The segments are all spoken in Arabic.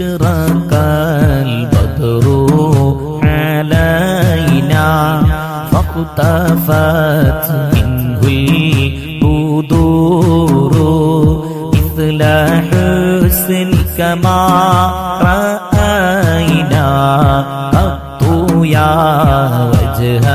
أشرق البدر علينا. فاقتفت منه البدور مثل حسنك ما رأينا. قط يا وجه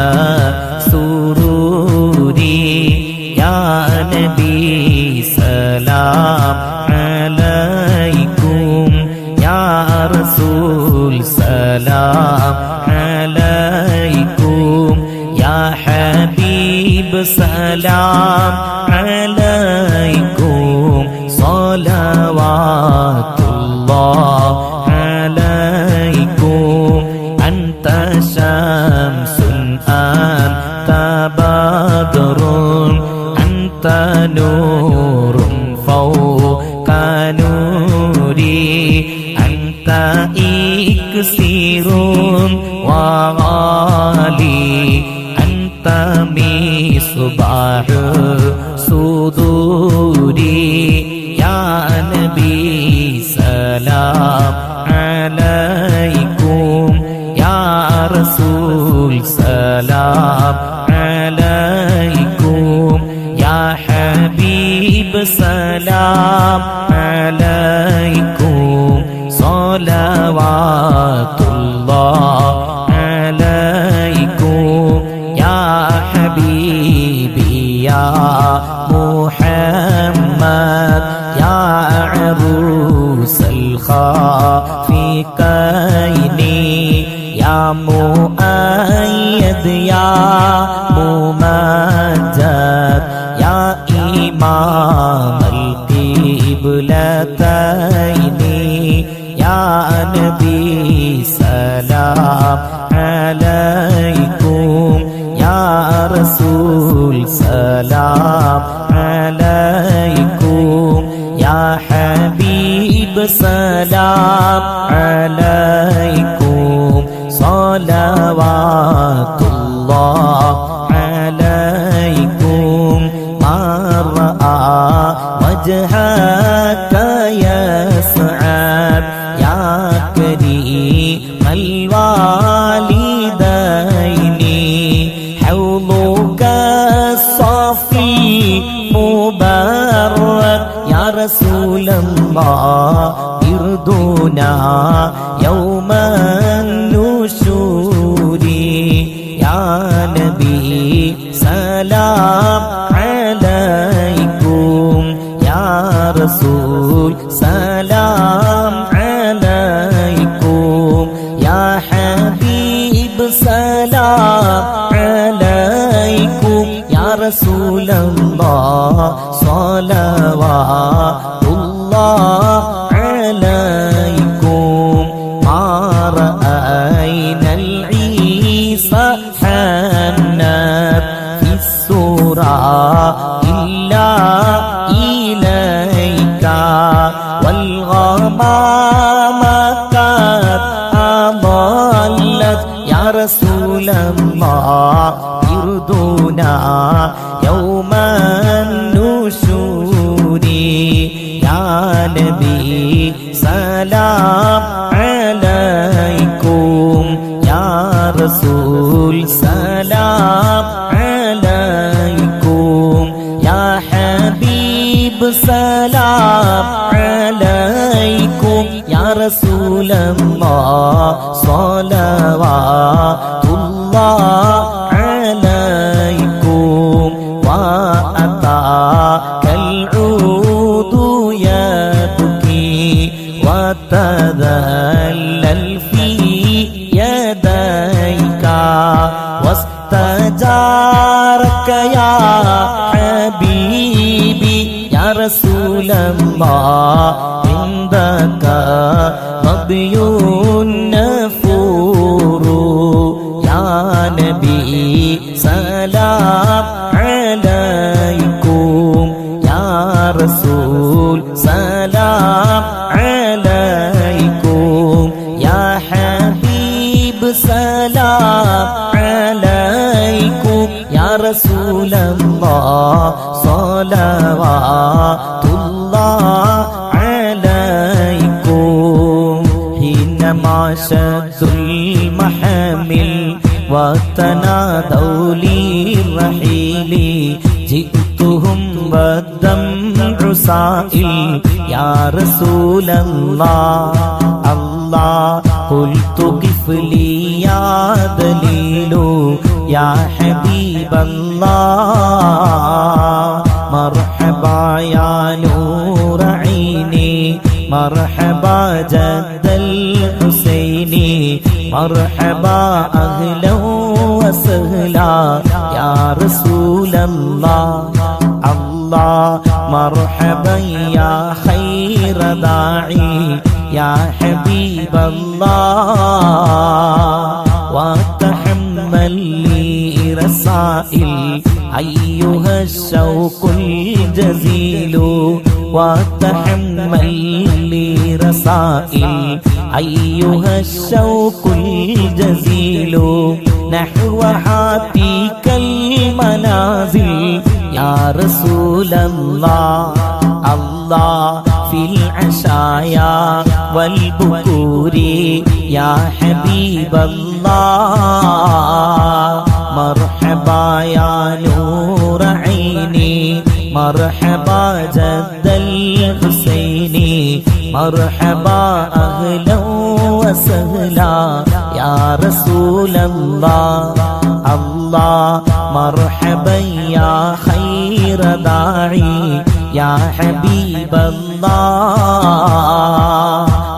حبيب سلام عليكم صلوات الله عليكم أنت شمس أنت بدر أنت نور فوق نوري أنت إكسير صدوري يا نبي سلام عليكم يا رسول سلام عليكم يا حبيب سلام عليكم صلوات عروس الخافقين يا مؤيد يا ممجد يا إمام القبلتين يا نبي سلام عليكم يا رسول سلام عليكم يا حبيب سلام عليكم صلوات الله عليكم ما رأى وجهك يا رسول الله بردنا يوم النشور يا نبي سلام عليكم يا رسول سلام رسول الله صلوات الله عليكم. ما رأينا العيسى حنات في السورة إلا إليك. والغمامة قد أضلت. يا رسول الله يردنا يوم النشور. يا نبي سلام عليكم. يا رسول سلام عليكم. يا حبيب سلام عليكم. يا رسول الله صلوات الله واستجارك يا حبيبي يا رسول الله يا رسول الله صلوات الله عليكم إنما شد المحامل وتنادوا لي الرحيل جئتهم والدمع سائل يا رسول قلت قف لي يا دليل يا حبيب الله. مرحبا يا نور عيني مرحبا جد الحسين. مرحبا أهلا وسهلا يا رسول الله. الله مرحبا يا خير داعي. يا حبيب الله وتحمل لي رسائل. أيها الشوق الجزيل وتحمل لي رسائل. أيها الشوق الجزيل نحو حاتيك المنازل. يا رسول الله الله في العشايا والبكور يا حبيب الله. مرحبا يا نور عيني مرحبا جد الحسين مرحبا أهلا وسهلا. يا رسول الله الله مرحبا يا خير داعي. يا حبيب الله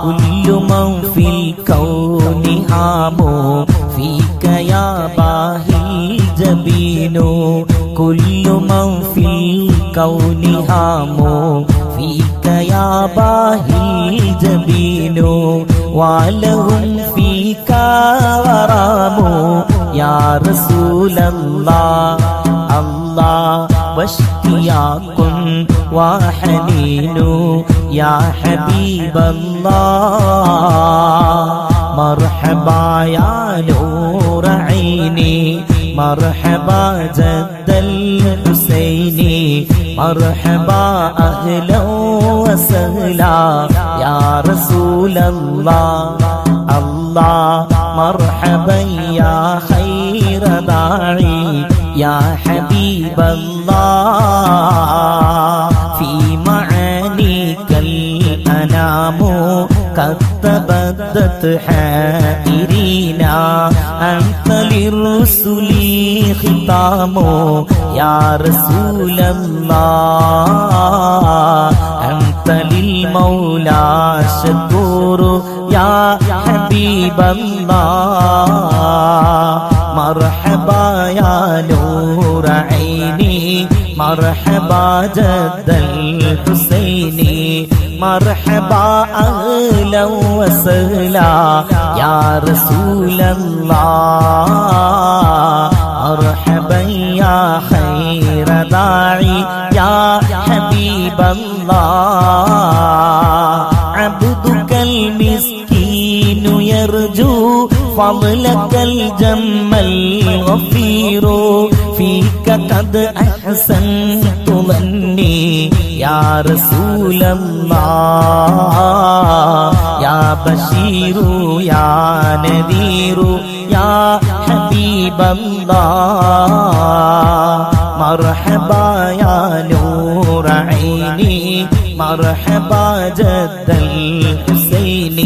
كل من في الكون هامو فيك يا باهي الجبين كل من في الكون هامو فيك يا باهي الجبين ولهم فيك غرام يا رسول الله الله واشتياق وحنين يا حبيب الله. مرحبا يا نور عيني. مرحبا جد الحسين. مرحبا أهلا وسهلا. يا رسول الله. الله مرحبا يا خير داعي يا حبيب الله في معانيك الأنام قد تبدت حائرينا أنت للرسل ختام يا رسول الله أنت للمولى شكور يا حبيب الله مرحبا يا نور عيني مرحبا جد الحسين مرحبا أهلا وسهلا يا رسول الله. مرحبا يا خير داعي يا حبيب الله. فضلك الجم الغفير فيك قد أحسنت ظني. يا رسول الله يا بشير يا نذير يا حبيب الله. مرحبا يا نور عيني مرحبا جد الحسين.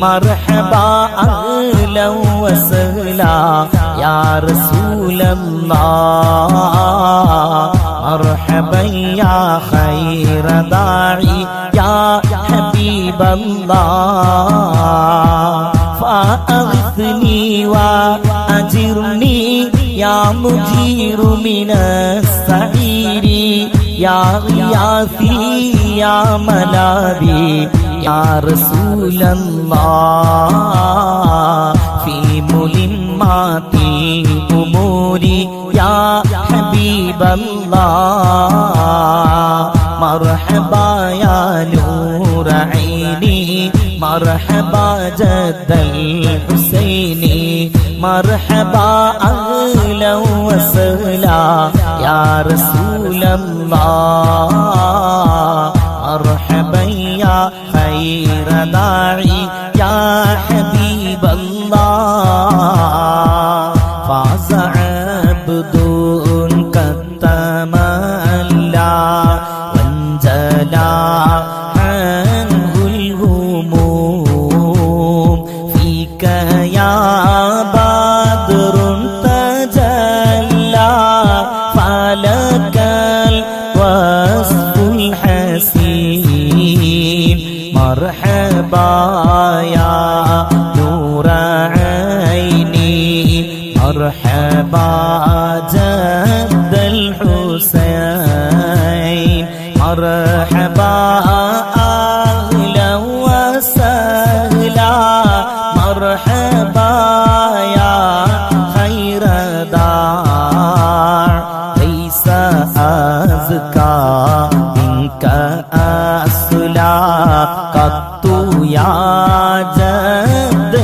مرحبا أهلا وسهلا يا رسول الله. مرحبا يا خير داعي يا حبيب الله. فأغثني وأجرني يا مجير من السعير. يا غياثي يا ملاذي يا رسول الله في ملمات الأمور يا حبيب الله مرحبا يا نور عيني مرحبا جد الحسين مرحبا أهلا وسهلا يا رسول الله مرحبا يا خير داعي مرحبا يا نور عيني. مرحبا جد الحسين. مرحبا أهلا وسهلا. مرحبا يا خير دار ليس أزكى منك أصلا قط يا جد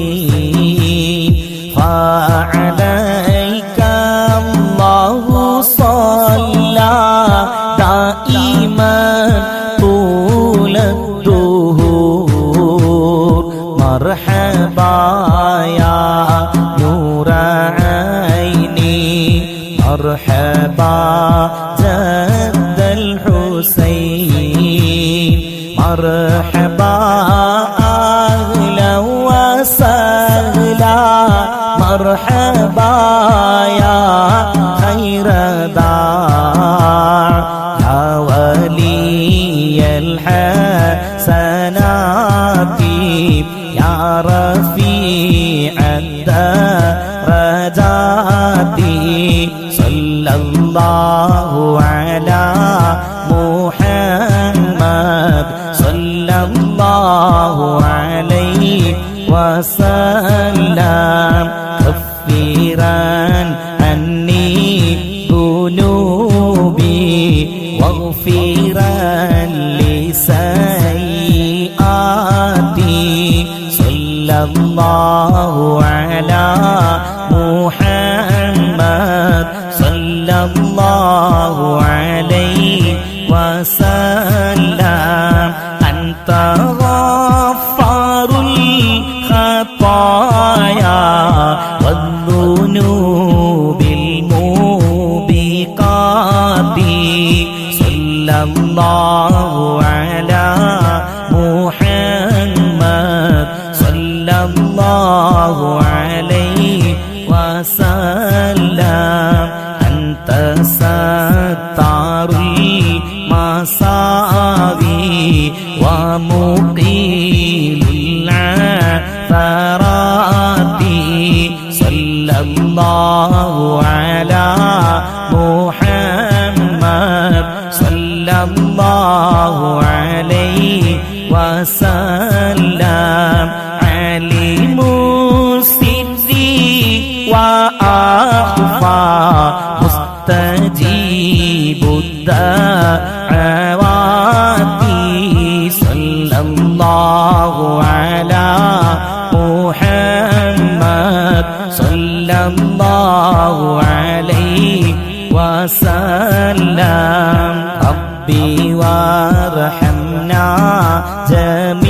الحسين فعليك الله صلى دائما طول الدهور مرحبا يا نور عيني مرحبا جد الحسين مرحبا أهلا وسهلا مرحبا يا خير دار يا ولي الحسنات يا رفيع الدرجات. صلى الله على الله عليه وسلم كفرا عني ذنوبي واغفرا لسيئاتي صلى الله على محمد صلى الله عليه وسلم الله على محمد. صلى الله عليه وسلم. أنت ستار المساوي ومقيل العثرات صلى الله على وسلم. عليم سري وأخفى مستجيب الدعوات. صلى الله على محمد. صلى الله عليه وسلم. ربي จะมี